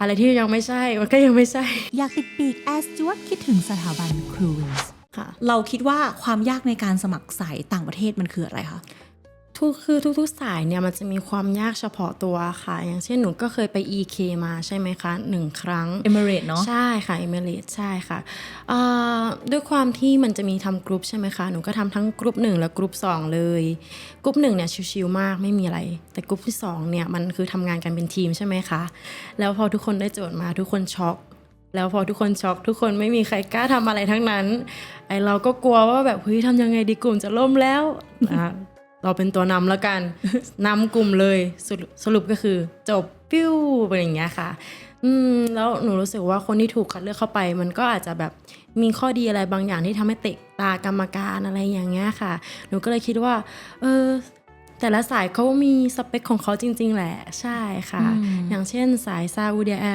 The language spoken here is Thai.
อะไรที่ยังไม่ใช่มันก็ยังไม่ใช่ อยากติดปีกแอสจวดคิดถึงสถาบันครูวิสค่ะ เราคิดว่าความยากในการสมัครสายต่างประเทศมันคืออะไรคะ ทุกคือทุกๆสายเนี่ยมันจะมีความยากเฉพาะตัวค่ะ อย่างเช่นหนูก็เคยไป EK มาใช่ไหมคะหนึ่งครั้ง เอมิเรตเนาะ ใช่ค่ะเอเมเรใช่ค่ะเอ่อด้วยความที่มันจะมีทำกรุ๊ปใช่ไหมคะ หนูก็ทำทั้งกรุ๊ปหนึ่งและกรุ๊ปสองเลยกรุ๊ปหนึ่งเนี่ยชิวๆมากไม่มีอะไร แต่กรุ๊ปที่สองเนี่ยมันคือทำงานกันเป็นทีมใช่ไหมคะแล้วพอทุกคนได้โจทย์มาทุกคนช็อกแล้วพอทุกคนช็อกทุกคนไม่มีใครกล้าทำอะไรทั้งนั้น ไอเราก็กลัวว่าแบบเฮ้ยทำยังไงดีกลุ่มจะล่มแล้วอะ เราเป็นตัวนำแล้วกันนำกลุ่มเลยสรุปสรุปก็คือจบปิ้วเป็นอย่างเงี้ยค่ะ อืมแล้วหนูรู้สึกว่าคนที่ถูกคัดเลือกเข้าไป มันก็อาจจะแบบมีข้อดีอะไรบางอย่างที่ทำให้เตะตากรรมการอะไรอย่างเงี้ยค่ะ หนูก็เลยคิดว่า เออแต่ละสายเขามีสเปคของเขาจริง ๆ แหละ ใช่ค่ะอืมอย่างเช่นสายซาอุดิอา